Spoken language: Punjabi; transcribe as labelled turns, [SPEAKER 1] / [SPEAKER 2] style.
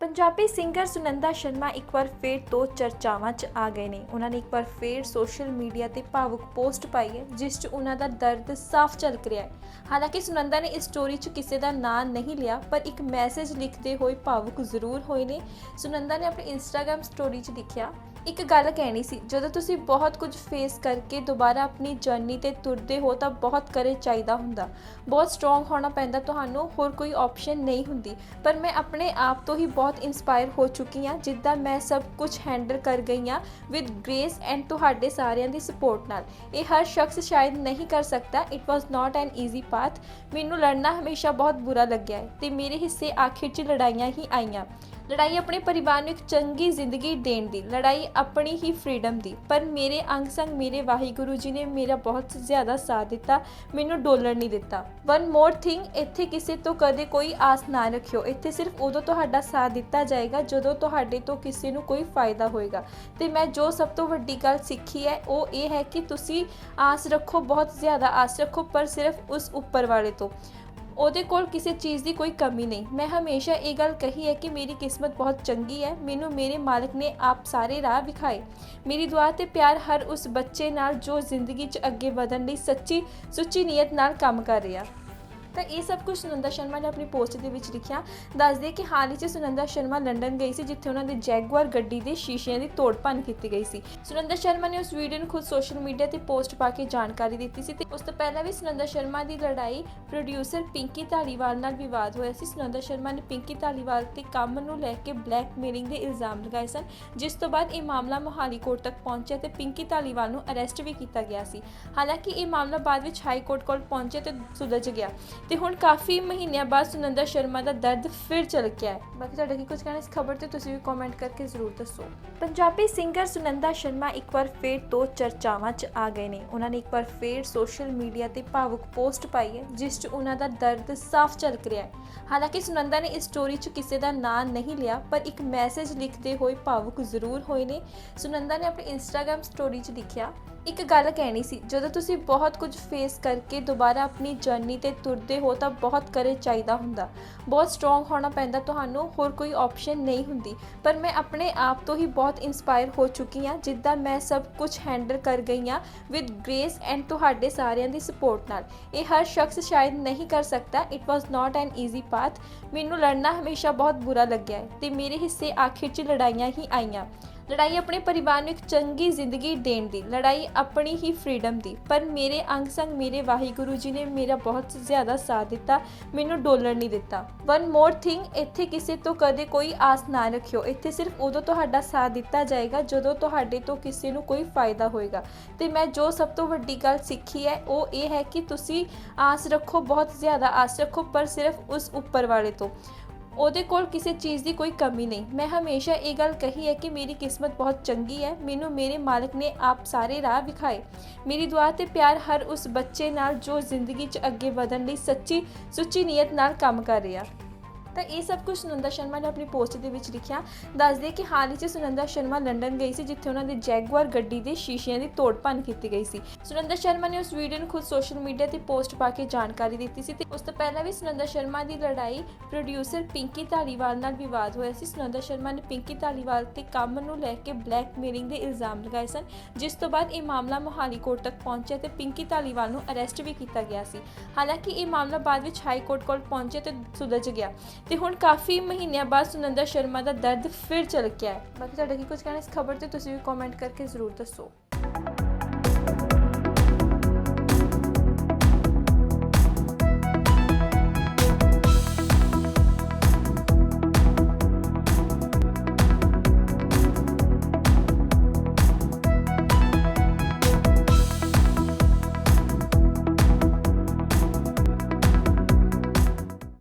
[SPEAKER 1] ਪੰਜਾਬੀ ਸਿੰਗਰ ਸੁਨੰਦਾ ਸ਼ਰਮਾ ਇੱਕ ਵਾਰ ਫੇਰ ਤੋਂ ਚਰਚਾਵਾਂ 'ਚ ਆ ਗਏ ਨੇ। ਉਹਨਾਂ ਨੇ ਇੱਕ ਵਾਰ ਫੇਰ ਸੋਸ਼ਲ ਮੀਡੀਆ ਤੇ ਭਾਵੁਕ ਪੋਸਟ ਪਾਈ ਹੈ, ਜਿਸ 'ਚ ਉਹਨਾਂ ਦਾ ਦਰਦ ਸਾਫ਼ ਝਲਕ ਰਿਹਾ ਹੈ। ਹਾਲਾਂਕਿ ਸੁਨੰਦਾ ਨੇ ਇਸ ਸਟੋਰੀ 'ਚ ਕਿਸੇ ਦਾ ਨਾਂ ਨਹੀਂ ਲਿਆ, ਪਰ ਇੱਕ ਮੈਸੇਜ ਲਿਖਦੇ ਹੋਏ ਭਾਵੁਕ ਜ਼ਰੂਰ ਹੋਏ ਨੇ। ਸੁਨੰਦਾ ਨੇ ਆਪਣੀ ਇੰਸਟਾਗ੍ਰam ਸਟੋਰੀ 'ਚ ਲਿਖਿਆ ਇੱਕ ਗੱਲ ਕਹਿਣੀ ਸੀ, ਜਦੋਂ ਤੁਸੀਂ ਬਹੁਤ ਕੁਝ ਫੇਸ ਕਰਕੇ ਦੁਬਾਰਾ ਆਪਣੀ ਜਰਨੀ ਤੇ ਤੁਰਦੇ ਹੋ ਤਾਂ ਬਹੁਤ ਕਰੇ ਚਾਹੀਦਾ ਹੁੰਦਾ। ਬਹੁਤ ਸਟਰੋਂਗ ਹੋਣਾ ਪੈਂਦਾ, ਤੁਹਾਨੂੰ ਹੋਰ ਕੋਈ ਆਪਸ਼ਨ ਨਹੀਂ ਹੁੰਦੀ। ਪਰ ਮੈਂ ਆਪਣੇ ਆਪ ਤੋਂ ਹੀ ਬਹੁਤ ਇਨਸਪਾਇਰ ਹੋ ਚੁੱਕੀ ਹਾਂ, ਜਿੱਦਾਂ ਮੈਂ ਸਭ ਕੁਝ ਹੈਂਡਲ ਕਰ ਗਈ ਹਾਂ ਵਿਦ ਗ੍ਰੇਸ ਐਂਡ ਤੁਹਾਡੇ ਸਾਰਿਆਂ ਦੀ ਸਪੋਰਟ ਨਾਲ। ਇਹ ਹਰ ਸ਼ਖਸ ਸ਼ਾਇਦ ਨਹੀਂ ਕਰ ਸਕਦਾ it was not an easy path ਮੈਨੂੰ ਲੜਨਾ ਹਮੇਸ਼ਾ ਬਹੁਤ ਬੁਰਾ ਲੱਗਿਆ ਹੈ ਤੇ ਮੇਰੇ ਹਿੱਸੇ ਆਖਿਰ 'ਚ ਲੜਾਈਆਂ ਹੀ ਆਈਆਂ। ਲੜਾਈ ਆਪਣੇ ਪਰਿਵਾਰ ਨੂੰ ਇੱਕ ਚੰਗੀ ਜ਼ਿੰਦਗੀ ਦੇਣ ਦੀ, ਲੜਾਈ ਆਪਣੀ ਹੀ ਫਰੀडम ਦੀ। ਪਰ ਮੇਰੇ ਅੰਗ ਸੰਗ, ਮੇਰੇ ਵਾਹਿਗੁਰੂ ਜੀ ਨੇ ਮੇਰਾ ਬਹੁਤ ਜ਼ਿਆਦਾ ਸਾਥ ਦਿੱਤਾ, ਮੈਨੂੰ ਡੋਲਣ ਨਹੀਂ ਦਿੱਤਾ। ਵਨ ਮੋਰ ਥਿੰਗ ਇੱਥੇ ਕਿਸੇ ਤੋਂ ਕਦੇ ਕੋਈ ਆਸ ਨਾ ਰੱਖਿਓ। ਇੱਥੇ ਸਿਰਫ ਉਦੋਂ ਤੁਹਾਡਾ ਸਾਥ ਦਿੱਤਾ ਜਾਏਗਾ, ਜਦੋਂ ਤੁਹਾਡੇ ਤੋਂ ਕਿਸੇ ਨੂੰ ਕੋਈ ਫਾਇਦਾ ਹੋਏਗਾ। ਤੇ ਮੈਂ ਜੋ ਸਭ ਤੋਂ ਵੱਡੀ ਗੱਲ ਸਿੱਖੀ ਹੈ, ਉਹ ਇਹ ਹੈ ਕਿ ਤੁਸੀਂ ਆਸ ਰੱਖੋ, ਬਹੁਤ ਜ਼ਿਆਦਾ ਆਸ ਰੱਖੋ, ਪਰ ਸਿਰਫ ਉਸ ਉੱਪਰ ਵਾਲੇ ਤੋਂ। ਉਹਦੇ ਕੋਲ ਕਿਸੇ ਚੀਜ਼ ਦੀ ਕੋਈ ਕਮੀ ਨਹੀਂ। ਮੈਂ ਹਮੇਸ਼ਾ ਇਹ ਗੱਲ ਕਹੀ ਹੈ ਕਿ ਮੇਰੀ ਕਿਸਮਤ ਬਹੁਤ ਚੰਗੀ ਹੈ। ਮੈਨੂੰ ਮੇਰੇ ਮਾਲਕ ਨੇ ਆਪ ਸਾਰੇ ਰਾਹ ਵਿਖਾਏ। ਮੇਰੀ ਦੁਆ ਤੇ ਪਿਆਰ ਹਰ ਉਸ ਬੱਚੇ ਨਾਲ ਜੋ ਜ਼ਿੰਦਗੀ 'ਚ ਅੱਗੇ ਵਧਣ ਲਈ ਸੱਚੀ ਸੁੱਚੀ ਨੀਅਤ ਨਾਲ ਕੰਮ ਕਰ ਰਿਹਾ। ਤਾਂ ਇਹ ਸਭ ਕੁਝ ਸੁਨੰਦਾ ਸ਼ਰਮਾ ਨੇ ਆਪਣੀ ਪੋਸਟ ਦੇ ਵਿੱਚ ਲਿਖਿਆ। ਦੱਸਦੇ ਕਿ ਹਾਲ ਹੀ 'ਚ ਸੁਨੰਦਾ ਸ਼ਰਮਾ ਲੰਡਨ ਗਈ ਸੀ, ਜਿੱਥੇ ਉਹਨਾਂ ਦੇ ਜੈਗੁਆਰ ਗੱਡੀ ਦੇ ਸ਼ੀਸ਼ਿਆਂ ਦੀ ਤੋੜਭੰਨ ਕੀਤੀ ਗਈ ਸੀ। ਸੁਨੰਦਾ ਸ਼ਰਮਾ ਨੇ ਉਸ ਵੀਡੀਓ ਨੂੰ ਖੁਦ ਸੋਸ਼ਲ ਮੀਡੀਆ ਤੇ ਪੋਸਟ ਪਾ ਕੇ ਜਾਣਕਾਰੀ ਦਿੱਤੀ ਸੀ ਤੇ ਉਸ ਤੋਂ ਪਹਿਲਾਂ ਵੀ ਸੁਨੰਦਾ ਸ਼ਰਮਾ ਦੀ ਲੜਾਈ ਪ੍ਰੋਡਿਊਸਰ ਪਿੰਕੀ ਧਾਲੀਵਾਲ ਨਾਲ ਵਿਵਾਦ ਹੋਇਆ ਸੀ। ਸੁਨੰਦਾ ਸ਼ਰਮਾ ਨੇ ਪਿੰਕੀ ਧਾਲੀਵਾਲ ਤੇ ਕੰਮ ਨੂੰ ਲੈ ਕੇ ਬਲੈਕਮੇਲਿੰਗ ਦੇ ਇਲਜ਼ਾਮ ਲਗਾਏ ਸਨ, ਜਿਸ ਤੋਂ ਬਾਅਦ ਇਹ ਮਾਮਲਾ ਮੋਹਾਲੀ ਕੋਰਟ ਤੱਕ ਪਹੁੰਚਿਆ ਤੇ ਪਿੰਕੀ ਧਾਲੀਵਾਲ ਨੂੰ ਅਰੈਸਟ ਵੀ ਕੀਤਾ ਗਿਆ ਸੀ। ਹਾਲਾਂਕਿ ਇਹ ਮਾਮਲਾ ਬਾਅਦ ਵਿੱਚ ਹਾਈ ਕੋਰਟ ਕੋਲ ਪਹੁੰਚਿਆ ਤੇ ਸੁਲਝ ਗਿਆ। ਤੇ ਹੁਣ ਕਾਫੀ ਮਹੀਨਿਆਂ ਬਾਅਦ ਸੁਨੰਦਾ ਸ਼ਰਮਾ ਦਾ ਦਰਦ ਫਿਰ ਚਲਕਿਆ ਹੈ। ਬਾਕੀ ਤੁਹਾਡਾ ਕੀ ਕੁਝ ਕਹਿਣਾ ਇਸ ਖਬਰ ਤੇ ਤੁਸੀਂ ਵੀ ਕਮੈਂਟ ਕਰਕੇ ਜ਼ਰੂਰ ਦੱਸੋ। ਪੰਜਾਬੀ ਸਿੰਗਰ ਸੁਨੰਦਾ ਸ਼ਰਮਾ ਇੱਕ ਵਾਰ ਫਿਰ ਤੋਂ ਚਰਚਾਵਾਂ 'ਚ ਆ ਗਏ ਨੇ। ਉਹਨਾਂ ਨੇ ਇੱਕ ਵਾਰ ਫਿਰ ਸੋਸ਼ਲ ਮੀਡੀਆ ਤੇ ਭਾਵੁਕ ਪੋਸਟ ਪਾਈ ਹੈ, ਜਿਸ 'ਚ ਉਹਨਾਂ ਦਾ ਦਰਦ ਸਾਫ਼ ਝਲਕ ਰਿਹਾ ਹੈ। ਹਾਲਾਂਕਿ ਸੁਨੰਦਾ ਨੇ ਇਸ ਸਟੋਰੀ 'ਚ ਕਿਸੇ ਦਾ ਨਾਂ ਨਹੀਂ ਲਿਆ, ਪਰ ਇੱਕ ਮੈਸੇਜ ਲਿਖਦੇ ਹੋਏ ਭਾਵੁਕ ਜ਼ਰੂਰ ਹੋਏ ਨੇ। ਸੁਨੰਦਾ ਨੇ ਆਪਣੀ ਇੰਸਟਾਗ੍ਰam ਸਟੋਰੀ 'ਚ ਲਿਖਿਆ, ਇੱਕ ਗੱਲ ਕਹਿਣੀ ਸੀ, ਜਦੋਂ ਤੁਸੀਂ ਬਹੁਤ ਕੁਝ ਫੇਸ ਕਰਕੇ ਦੁਬਾਰਾ ਆਪਣੀ ਜਰਨੀ ਤੇ ਤੁਰਦੇ ਹੋ ਤਾਂ ਬਹੁਤ ਕਰੇਜ ਚਾਹੀਦਾ ਹੁੰਦਾ। ਬਹੁਤ ਸਟਰੋਂਗ ਹੋਣਾ ਪੈਂਦਾ, ਤੁਹਾਨੂੰ ਹੋਰ ਕੋਈ ਆਪਸ਼ਨ ਨਹੀਂ ਹੁੰਦੀ। ਪਰ ਮੈਂ ਆਪਣੇ ਆਪ ਤੋਂ ਹੀ ਬਹੁਤ ਇਨਸਪਾਇਰ ਹੋ ਚੁੱਕੀ ਹਾਂ, ਜਿੱਦਾਂ ਮੈਂ ਸਭ ਕੁਝ ਹੈਂਡਲ ਕਰ ਗਈ ਹਾਂ ਵਿਦ ਗ੍ਰੇਸ ਐਂਡ ਤੁਹਾਡੇ ਸਾਰਿਆਂ ਦੀ ਸਪੋਰਟ ਨਾਲ। ਇਹ ਹਰ ਸ਼ਖਸ ਸ਼ਾਇਦ ਨਹੀਂ ਕਰ ਸਕਦਾ it was not an easy path ਮੈਨੂੰ ਲੜਨਾ ਹਮੇਸ਼ਾ ਬਹੁਤ ਬੁਰਾ ਲੱਗਿਆ ਹੈ ਤੇ ਮੇਰੇ ਹਿੱਸੇ ਆਖਿਰ 'ਚ ਲੜਾਈਆਂ ਹੀ ਆਈਆਂ। ਲੜਾਈ ਆਪਣੇ ਪਰਿਵਾਰ ਨੂੰ ਇੱਕ ਚੰਗੀ ਜ਼ਿੰਦਗੀ ਦੇਣ ਦੀ, ਲੜਾਈ ਆਪਣੀ ਹੀ ਫਰੀडम ਦੀ। ਪਰ ਮੇਰੇ ਅੰਗ ਸੰਗ ਮੇਰੇ ਵਾਹਿਗੁਰੂ ਜੀ ਨੇ ਮੇਰਾ ਬਹੁਤ ਜ਼ਿਆਦਾ ਸਾਥ ਦਿੱਤਾ, ਮੈਨੂੰ ਡੋਲਣ ਨਹੀਂ ਦਿੱਤਾ। ਵਨ ਮੋਰ ਥਿੰਗ ਇੱਥੇ ਕਿਸੇ ਤੋਂ ਕਦੇ ਕੋਈ ਆਸ ਨਾ ਰੱਖਿਓ। ਇੱਥੇ ਸਿਰਫ ਉਦੋਂ ਤੁਹਾਡਾ ਸਾਥ ਦਿੱਤਾ ਜਾਏਗਾ, ਜਦੋਂ ਤੁਹਾਡੇ ਤੋਂ ਕਿਸੇ ਨੂੰ ਕੋਈ ਫਾਇਦਾ ਹੋਏਗਾ। ਤੇ ਮੈਂ ਜੋ ਸਭ ਤੋਂ ਵੱਡੀ ਗੱਲ ਸਿੱਖੀ ਹੈ, ਉਹ ਇਹ ਹੈ ਕਿ ਤੁਸੀਂ ਆਸ ਰੱਖੋ, ਬਹੁਤ ਜ਼ਿਆਦਾ ਆਸ ਰੱਖੋ, ਪਰ ਸਿਰਫ ਉਸ ਉੱਪਰ ਵਾਲੇ ਤੋਂ। ਉਹਦੇ ਕੋਲ ਕਿਸੇ ਚੀਜ਼ ਦੀ ਕੋਈ ਕਮੀ ਨਹੀਂ। ਮੈਂ ਹਮੇਸ਼ਾ ਇਹ ਗੱਲ ਕਹੀ ਹੈ ਕਿ ਮੇਰੀ ਕਿਸਮਤ ਬਹੁਤ ਚੰਗੀ ਹੈ। ਮੈਨੂੰ ਮੇਰੇ ਮਾਲਕ ਨੇ ਆਪ ਸਾਰੇ ਰਾਹ ਵਿਖਾਏ। ਮੇਰੀ ਦੁਆ ਤੇ ਪਿਆਰ ਹਰ ਉਸ ਬੱਚੇ ਨਾਲ ਜੋ ਜ਼ਿੰਦਗੀ 'ਚ ਅੱਗੇ ਵਧਣ ਲਈ ਸੱਚੀ ਸੁੱਚੀ ਨੀਅਤ ਨਾਲ ਕੰਮ ਕਰ ਰਿਹਾ। ਤਾਂ ਇਹ ਸਭ ਕੁਝ ਸੁਨੰਦਾ ਸ਼ਰਮਾ ਨੇ ਆਪਣੀ ਪੋਸਟ ਦੇ ਵਿੱਚ ਲਿਖਿਆ। ਦੱਸਦੇ ਕਿ ਹਾਲ ਹੀ 'ਚ ਸੁਨੰਦਾ ਸ਼ਰਮਾ ਲੰਡਨ ਗਈ ਸੀ, ਜਿੱਥੇ ਉਹਨਾਂ ਦੇ ਜੈਗੁਆਰ ਗੱਡੀ ਦੇ ਸ਼ੀਸ਼ਿਆਂ ਦੀ ਤੋੜਭੰਨ ਕੀਤੀ ਗਈ ਸੀ। ਸੁਨੰਦਾ ਸ਼ਰਮਾ ਨੇ ਉਸ ਵੀਡੀਓ ਨੂੰ ਖੁਦ ਸੋਸ਼ਲ ਮੀਡੀਆ ਤੇ ਪੋਸਟ ਪਾ ਕੇ ਜਾਣਕਾਰੀ ਦਿੱਤੀ ਸੀ ਤੇ ਉਸ ਤੋਂ ਪਹਿਲਾਂ ਵੀ ਸੁਨੰਦਾ ਸ਼ਰਮਾ ਦੀ ਲੜਾਈ ਪ੍ਰੋਡਿਊਸਰ ਪਿੰਕੀ ਧਾਲੀਵਾਲ ਨਾਲ ਵਿਵਾਦ ਹੋਇਆ ਸੀ। ਸੁਨੰਦਾ ਸ਼ਰਮਾ ਨੇ ਪਿੰਕੀ ਧਾਲੀਵਾਲ ਤੇ ਕੰਮ ਨੂੰ ਲੈ ਕੇ ਬਲੈਕਮੇਲਿੰਗ ਦੇ ਇਲਜ਼ਾਮ ਲਗਾਏ ਸਨ, ਜਿਸ ਤੋਂ ਬਾਅਦ ਇਹ ਮਾਮਲਾ ਮੋਹਾਲੀ ਕੋਰਟ ਤੱਕ ਪਹੁੰਚਿਆ ਤੇ ਪਿੰਕੀ ਧਾਲੀਵਾਲ ਨੂੰ ਅਰੈਸਟ ਵੀ ਕੀਤਾ ਗਿਆ ਸੀ। ਹਾਲਾਂਕਿ ਇਹ ਮਾਮਲਾ ਬਾਅਦ ਵਿੱਚ ਹਾਈ ਕੋਰਟ ਕੋਲ ਪਹੁੰਚਿਆ ਤੇ ਸੁਲਝ ਗਿਆ। ਤੇ ਹੁਣ ਕਾਫੀ ਮਹੀਨਿਆਂ ਬਾਅਦ ਸੁਨੰਦਾ ਸ਼ਰਮਾ ਦਾ ਦਰਦ ਫਿਰ ਚਲਕਿਆ ਹੈ। ਬਾਕੀ ਤੁਹਾਡਾ ਕੀ ਕੁਝ ਕਹਿਣਾ ਇਸ ਖਬਰ ਤੇ ਤੁਸੀਂ ਵੀ ਕਮੈਂਟ ਕਰਕੇ ਜ਼ਰੂਰ ਦੱਸੋ।